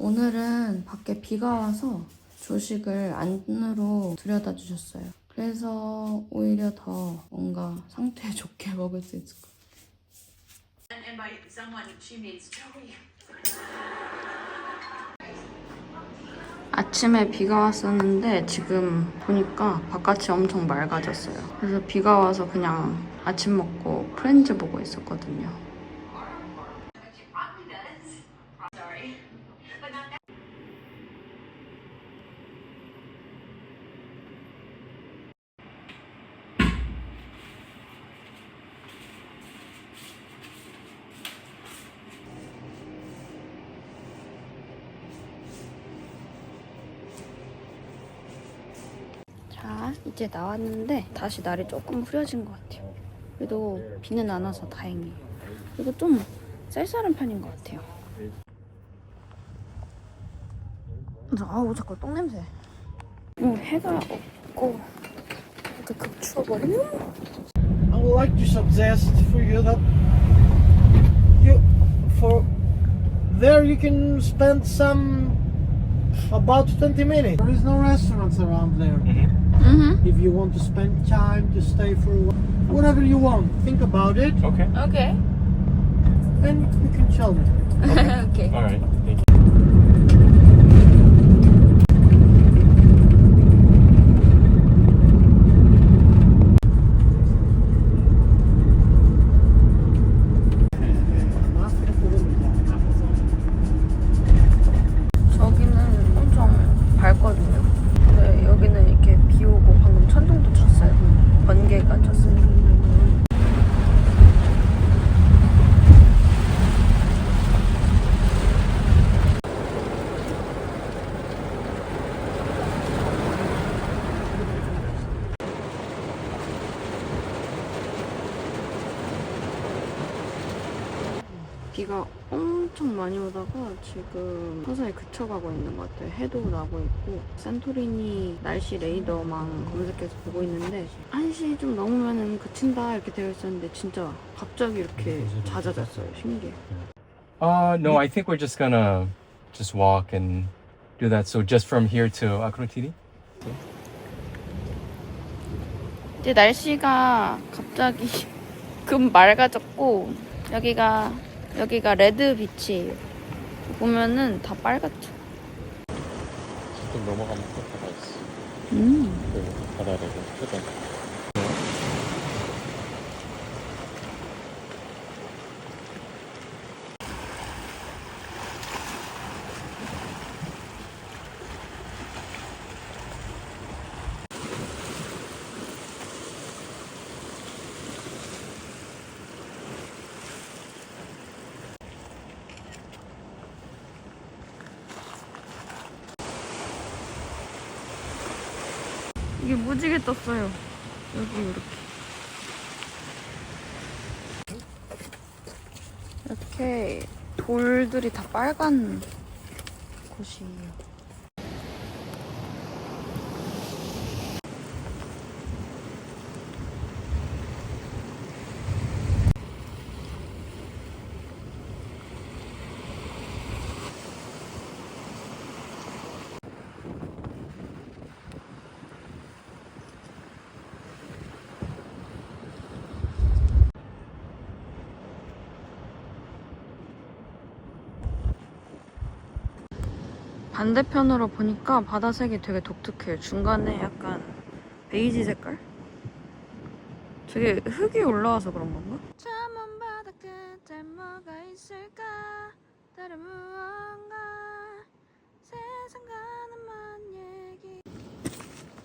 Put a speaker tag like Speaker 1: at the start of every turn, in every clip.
Speaker 1: 오늘은 밖에 비가 와서 조식을 안으로 들여다 주셨어요. 그래서 오히려 더 뭔가 상태 좋게 먹을 수 있을 것 같아요.
Speaker 2: Joey.
Speaker 1: 아침에 비가 왔었는데 지금 보니까 바깥이 엄청 맑아졌어요. 그래서 비가 와서 그냥 아침 먹고 프렌즈 보고 있었거든요. 자, 이제 나왔는데 다시 날이 조금 흐려진 것 같아요. 그래도 비는 안 와서 다행이에요. 그리고 좀 쌀쌀한 편인 것 같아요. 아우 자꾸 똥 냄새. 어, 해가 없고 이렇게 극추워버리면
Speaker 3: I would like to suggest for you that you for there you can spend some about 20 minutes. There is no restaurants around there.
Speaker 1: Mm -hmm.
Speaker 3: If you want to spend time to stay for a while, whatever you want, think about it.
Speaker 4: Okay.
Speaker 1: Okay.
Speaker 3: And you can tell me.
Speaker 1: okay. okay.
Speaker 4: All right. Thank you.
Speaker 1: 비가 엄청 많이 오다가 지금 서서히 그쳐가고 있는 것 같아요. 해도 나고 있고 산토리니 날씨 레이더망 검색해서 보고 있는데 1시 좀 넘으면은 그친다 이렇게 되어 있었는데 진짜 갑자기 이렇게 잦아졌어요. 신기해.
Speaker 4: Uh, no, I think we're just gonna just walk and do that. So just from here to Akrotiri.
Speaker 1: 이제 날씨가 갑자기 금 맑아졌고 여기가 여기가 레드 비치예요. 보면은 다 빨갛죠.
Speaker 4: 좀 넘어가면 또 바다 있어.
Speaker 1: 음.
Speaker 4: 그 바다를 해변.
Speaker 1: 이게 무지개 떴어요. 여기 이렇게. 이렇게 돌들이 다 빨간 곳이에요. 반대편으로 보니까 바다색이 되게 독특해요. 중간에 약간 베이지 색깔? 되게 흙이 올라와서 그런 건가? 참한 바다 끝에 뭐가 있을까? 다른 무언가 세상 가는 먼 얘기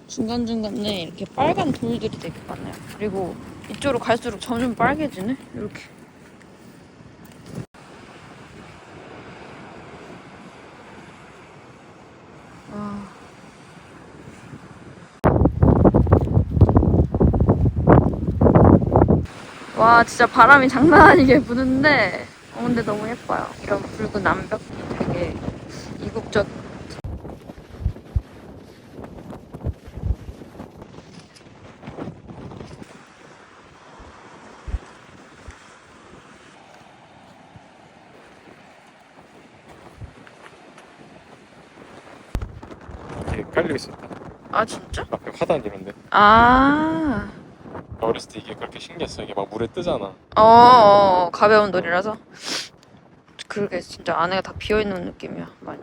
Speaker 1: 중간중간에 이렇게 빨간 돌들이 되게 많아요. 그리고 이쪽으로 갈수록 점점 빨개지네? 이렇게. 와 진짜 바람이 장난 아니게 부는데 어, 근데 너무 예뻐요. 이런 붉은 암벽이 되게 이국적.
Speaker 4: 깔려 있었다.
Speaker 1: 아 진짜?
Speaker 4: 앞에 화단 이런데.
Speaker 1: 아.
Speaker 4: 어렸을 때 이게 그렇게 신기했어. 이게 막 물에 뜨잖아.
Speaker 1: 어, 어 가벼운 돌이라서. 그러게 진짜 안에가 다 비어 있는 느낌이야 많이.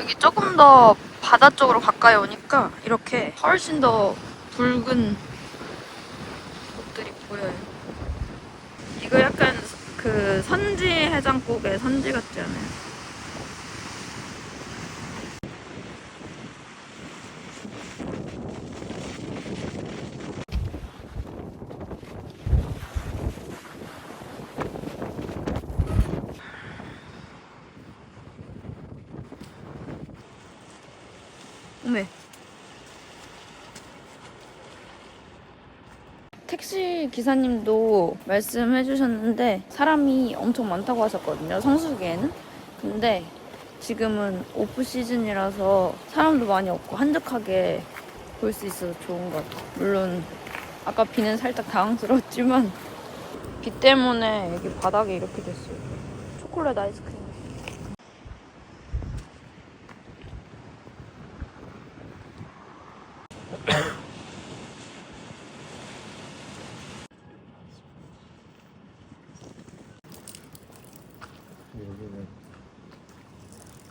Speaker 1: 여기 조금 더 바다 쪽으로 가까이 오니까 이렇게 훨씬 더 붉은 곳들이 보여요. 이거 약간 그 선지 해장국의 선지 같지 않아요? 어메. 택시 기사님도 말씀해 주셨는데 사람이 엄청 많다고 하셨거든요. 성수기에는. 근데 지금은 오프 시즌이라서 사람도 많이 없고 한적하게 볼 수 있어서 좋은 것 같아요. 물론 아까 비는 살짝 당황스러웠지만 비 때문에 여기 바닥이 이렇게 됐어요. 초콜릿 아이스크림.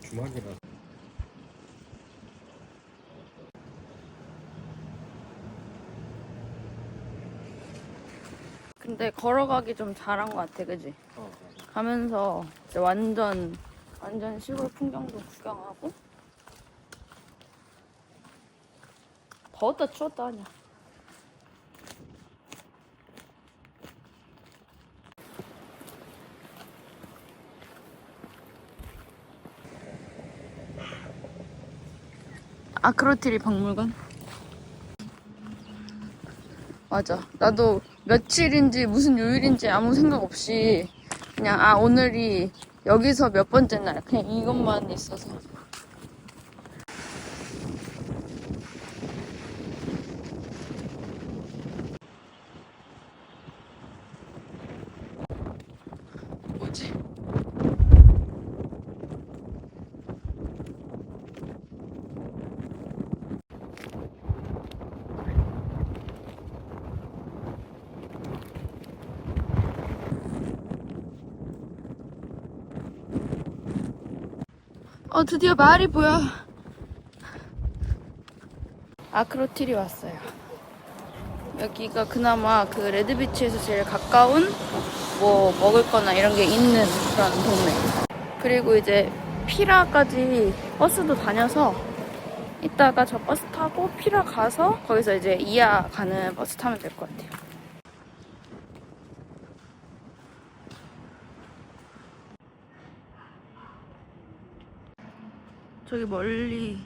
Speaker 4: 주막이라.
Speaker 1: 근데 걸어가기 좀 잘한 것 같아, 그지?
Speaker 4: 어.
Speaker 1: 가면서 이제 완전 완전 시골 풍경도 구경하고 더웠다 추웠다 하냐 아크로티리 박물관? 맞아. 나도 며칠인지 무슨 요일인지 아무 생각 없이 그냥 아 오늘이 여기서 몇 번째 날. 그냥 이것만 있어서 어 드디어 마을이 보여. 아크로틸이 왔어요. 여기가 그나마 그 레드비치에서 제일 가까운 뭐 먹을 거나 이런 게 있는 그런 동네. 그리고 이제 피라까지 버스도 다녀서 이따가 저 버스 타고 피라 가서 거기서 이제 이하 가는 버스 타면 될 것 같아요 저기 멀리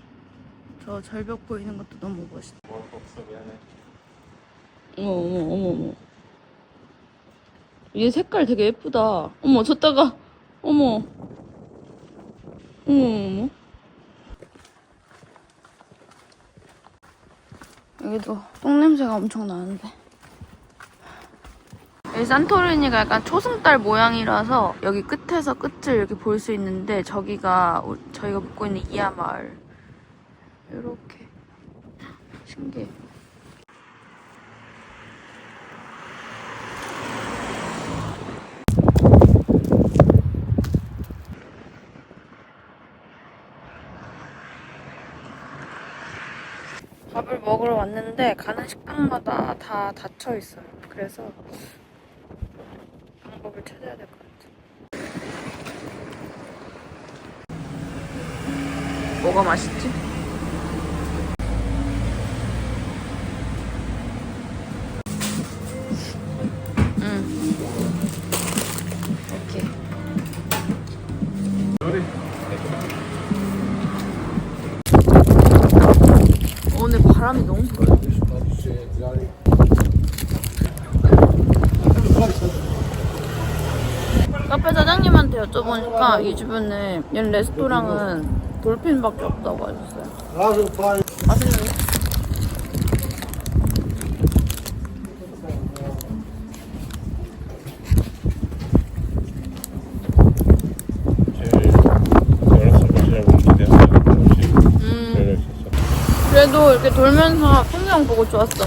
Speaker 1: 저 절벽 보이는 것도 너무 멋있다.
Speaker 4: 먹을 거 없어 미안해.
Speaker 1: 어머 어머 어머 어머. 얘 색깔 되게 예쁘다. 어머 졌다가 어머 어머 어머. 여기도 똥 냄새가 엄청 나는데. 여기 산토리니가 약간 초승달 모양이라서 여기 끝에서 끝을 이렇게 볼 수 있는데 저기가 우- 저희가 묵고 있는 이하 마을. 이렇게 신기해. 밥을 먹으러 왔는데 가는 식당마다 다 닫혀 있어요. 그래서 방법을 찾아야 될 것 같아요. 뭐가 맛있지? 바람이 너무 불어요. 카페 사장님한테 여쭤보니까 이 주변에 얘 레스토랑은 돌핀밖에 없다고 하셨어요. 맛있는데? 음, 그래도 이렇게 돌면서 풍경 보고 좋았어.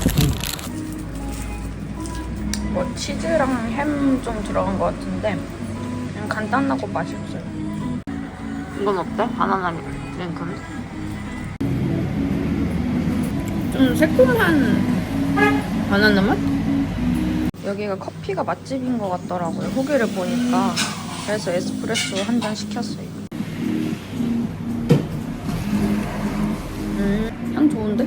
Speaker 1: 뭐 치즈랑 햄 좀 들어간 것 같은데 간단하고 맛있어요. 이건 어때? 바나나 랭크는? 좀 새콤한 바나나 맛? 여기가 커피가 맛집인 것 같더라고요. 후기를 보니까. 그래서 에스프레소 한 잔 시켰어요. 음, 향 좋은데?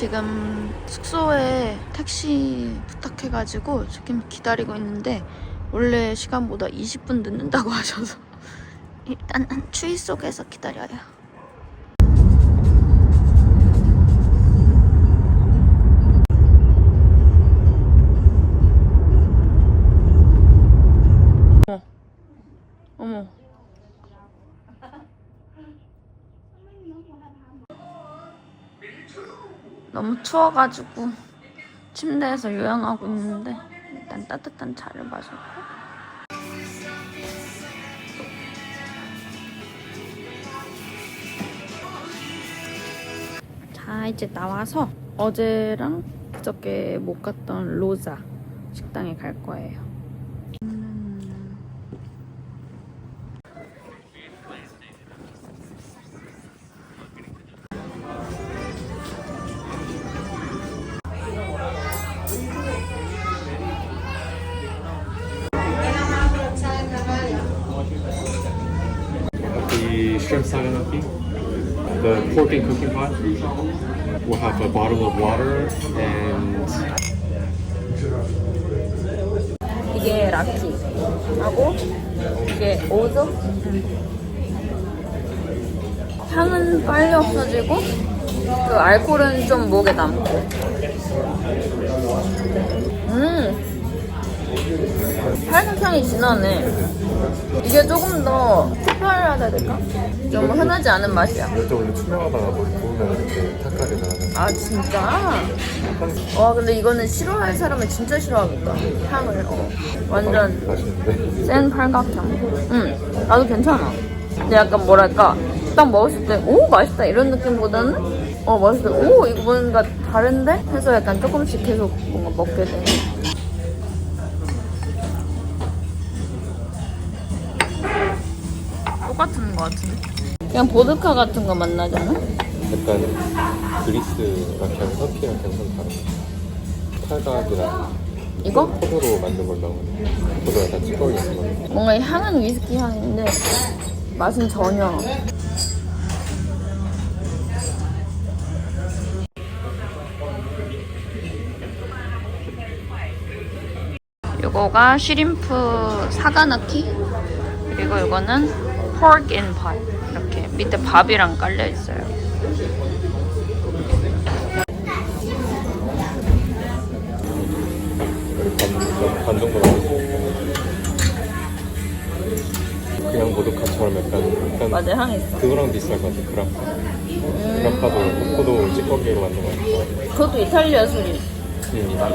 Speaker 1: 지금 숙소에 택시 부탁해가지고 지금 기다리고 있는데 원래 시간보다 20분 늦는다고 하셔서 일단 추위 속에서 기다려요. 추워가지고 침대에서 요양하고 있는데 일단 따뜻한 차를 마셨고. 자 이제 나와서 어제랑 그저께 못 갔던 로자 식당에 갈 거예요
Speaker 4: shrimp saganaki, the pork and cooking pot. We'll have a bottle of water and
Speaker 1: 이게 라키 하고 이게 오조 향은 빨리 없어지고 그 알코올은 좀 목에 남고 음 팔각향이 진하네 이게 조금 더 특별하다 해야 될까? 좀 흔하지 않은 맛이야
Speaker 5: 이것도 원래 투명하다가 뭐 구우면 이렇게 탁하게 나가는
Speaker 1: 아 진짜? 와 근데 이거는 싫어할 사람은 진짜 싫어하겠다 향을 어. 완전
Speaker 5: 맛있는데
Speaker 1: 센 팔각향. 응, 나도 괜찮아. 근데 약간 뭐랄까, 딱 먹었을 때, 오, 맛있다. 이런 느낌보다는, 어, 맛있다. 오, 이거 뭔가 다른데? 해서 약간 조금씩 계속 뭔가 먹게 돼. 거 같은데? 그냥 보드카 같은 거 만나잖아?
Speaker 5: 약간 그리스 라키랑 터키랑 굉장히 다르고 탈각이랑
Speaker 1: 이거?
Speaker 5: 포도로 만든 걸로 나오거든요 포도 약간 찌꺼기 같은 거
Speaker 1: 뭔가 이 향은 위스키 향인데, 맛은 전혀. 요거가 쉬림프 사가나키 그리고 이거는 pork in pot 이렇게 밑에 밥이랑 깔려 있어요.
Speaker 5: 반, 반 정도 나오고 그냥 보드카처럼 약간, 약간
Speaker 1: 맞아 향 있어.
Speaker 5: 그거랑 비슷할 것 같아 그라파. 그라파도 포도 찌꺼기로 만든 거니까
Speaker 1: 그것도 이탈리아 술이.
Speaker 5: 음, 약간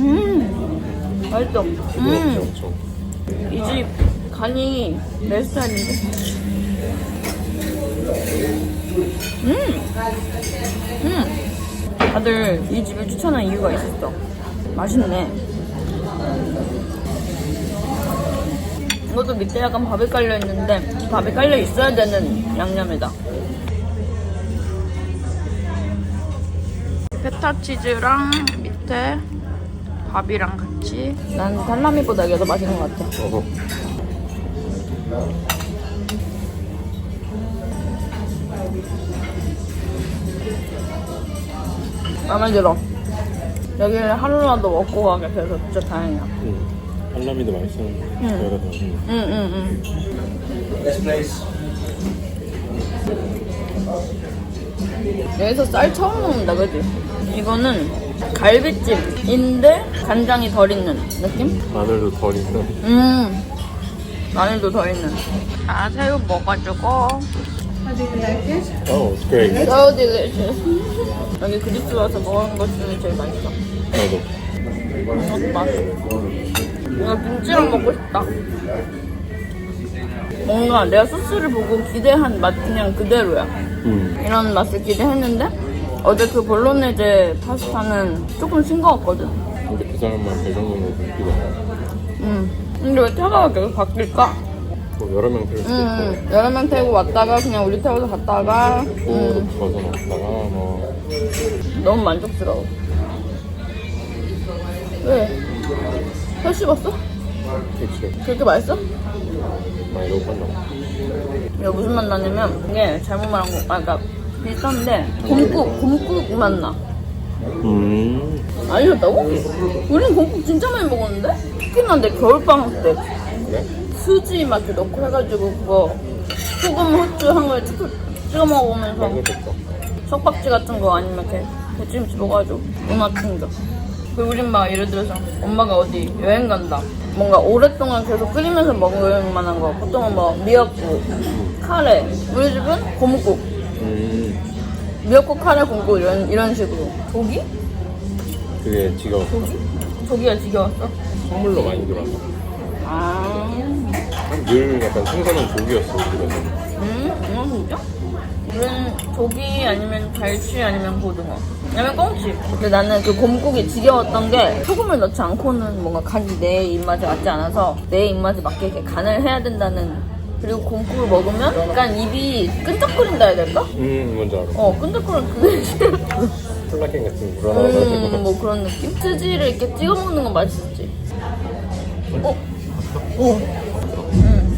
Speaker 1: 음
Speaker 5: 부드럽지
Speaker 1: 음.
Speaker 5: 엄청
Speaker 1: 이집 간이 내 스타일인데. 음! 음! 다들 이 집을 추천한 이유가 있었어. 맛있네. 이것도 밑에 약간 밥이 깔려 있는데 밥이 깔려 있어야 되는 양념이다. 페타 치즈랑 밑에 밥이랑 같이. 난 살라미보다 이게 더 맛있는 것 같아.
Speaker 5: 어허.
Speaker 1: 마음에 들어. 여기를 하루라도 먹고 가게 돼서 진짜 다행이야.
Speaker 5: 응. 한라미도 맛있었는데.
Speaker 1: 응.
Speaker 5: 여기가 더. 응.
Speaker 1: 응, 응, 응. 여기서 쌀 처음 먹는다, 그지? 이거는 갈비찜인데 간장이 덜 있는 느낌?
Speaker 5: 마늘도 덜 있는.
Speaker 1: 음, 마늘도 더 있는. 아, 새우 먹어주고.
Speaker 5: 어, great.
Speaker 1: So delicious. 여기 그리스 와서 먹은 것 중에 제일 맛있어.
Speaker 5: 나도.
Speaker 1: 이것도 맛있어. 이거 김치랑 먹고 싶다. 뭔가 내가 소스를 보고 기대한 맛 그냥 그대로야.
Speaker 5: 응.
Speaker 1: 이런 맛을 기대했는데 어제 그 볼로네제 파스타는 조금 싱거웠거든.
Speaker 5: 근데 그 사람만 그 정도로 느끼고.
Speaker 1: 음. 근데 왜 차가가 계속 바뀔까?
Speaker 5: 뭐 여러 명 태울 수도 있고.
Speaker 1: 음. 여러 명 태우고 왔다가 그냥 우리 태워서 갔다가
Speaker 5: 또
Speaker 1: 음.
Speaker 5: 벗어났다가 뭐.
Speaker 1: 너무 만족스러워. 왜? 혀 씹었어?
Speaker 5: 그치.
Speaker 1: 그렇게 맛있어?
Speaker 5: 많이 너무 빨라.
Speaker 1: 이거 무슨 맛 나냐면 이게 잘못 말한 거, 아, 그러니까 비슷한데 곰국, 곰국 맛 나.
Speaker 5: 음.
Speaker 1: 아니었다고? 우린 곰국 진짜 많이 먹었는데? 특히나 내 겨울방학 때? 수지 맛 넣고 해가지고 그거 소금 후추 한 거에 찍어, 찍어 먹으면서. 석박지 같은 거 아니면 게 게찜 먹어가지고 문화 충격. 그리고 우린 막 예를 들어서 엄마가 어디 여행 간다. 뭔가 오랫동안 계속 끓이면서 먹을 만한 거. 보통은 뭐 미역국, 카레. 우리 집은 곰국.
Speaker 5: 음.
Speaker 1: 미역국, 카레, 곰국 이런 이런 식으로. 조기?
Speaker 5: 그게 지겨워.
Speaker 1: 조기가 지겨웠어?
Speaker 5: 선물로 많이 들어왔어.
Speaker 1: 아,
Speaker 5: 늘 약간 생선은 조기였어, 우리 집에서.
Speaker 1: 음, 이거 진짜? 우리는 조기 아니면 갈치 아니면 고등어. 아니면 꽁치. 근데 나는 그 곰국이 지겨웠던 게 소금을 넣지 않고는 뭔가 간이 내 입맛에 맞지 않아서 내 입맛에 맞게 이렇게 간을 해야 된다는 그리고 곰국을 먹으면 약간 입이 끈적거린다 해야 될까?
Speaker 5: 음, 뭔지 알아.
Speaker 1: 어, 끈적거리는 그게 싫어.
Speaker 5: 콜라겐 같은
Speaker 1: 음,
Speaker 5: 불안하고.
Speaker 1: 뭐 그런 느낌? 치즈를 이렇게 찍어 먹는 건 맛있었지. 어? 어. 음.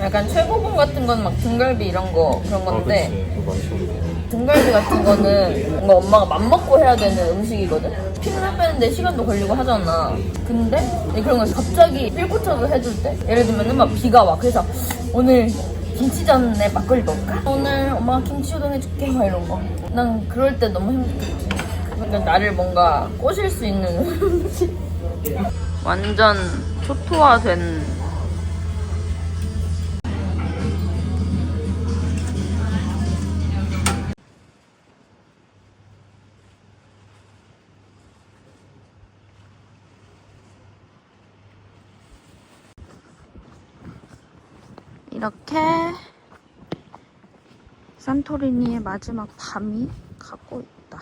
Speaker 1: 약간 최고봉 같은 건 막 등갈비 이런 거 그런
Speaker 5: 아,
Speaker 1: 건데
Speaker 5: 그치. 그거 맛있었는데.
Speaker 1: 등갈비 같은 거는 뭔가 엄마가 맘먹고 해야 되는 음식이거든? 피를 빼는데 시간도 걸리고 하잖아. 근데 그런 거 갑자기 필 꽂혀서 해줄 때 예를 들면 막 비가 와. 그래서 오늘 김치전에 막걸리 넣을까? 오늘 엄마가 김치 우동 해줄게 막 이런 거. 난 그럴 때 너무 행복했지. 그러니까 나를 뭔가 꼬실 수 있는 음식. 완전 초토화된 산토리니의 마지막 밤이 가고 있다.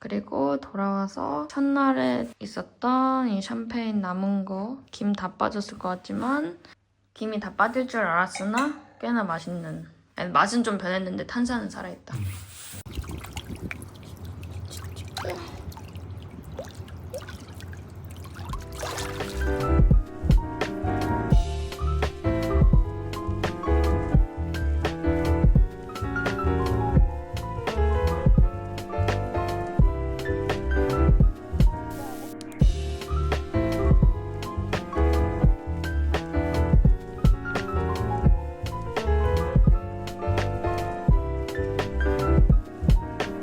Speaker 1: 그리고 돌아와서 첫날에 있었던 이 샴페인 남은 거 김 다 빠졌을 것 같지만 김이 다 빠질 줄 알았으나 꽤나 맛있는 아니, 맛은 좀 변했는데 탄산은 살아있다. 음.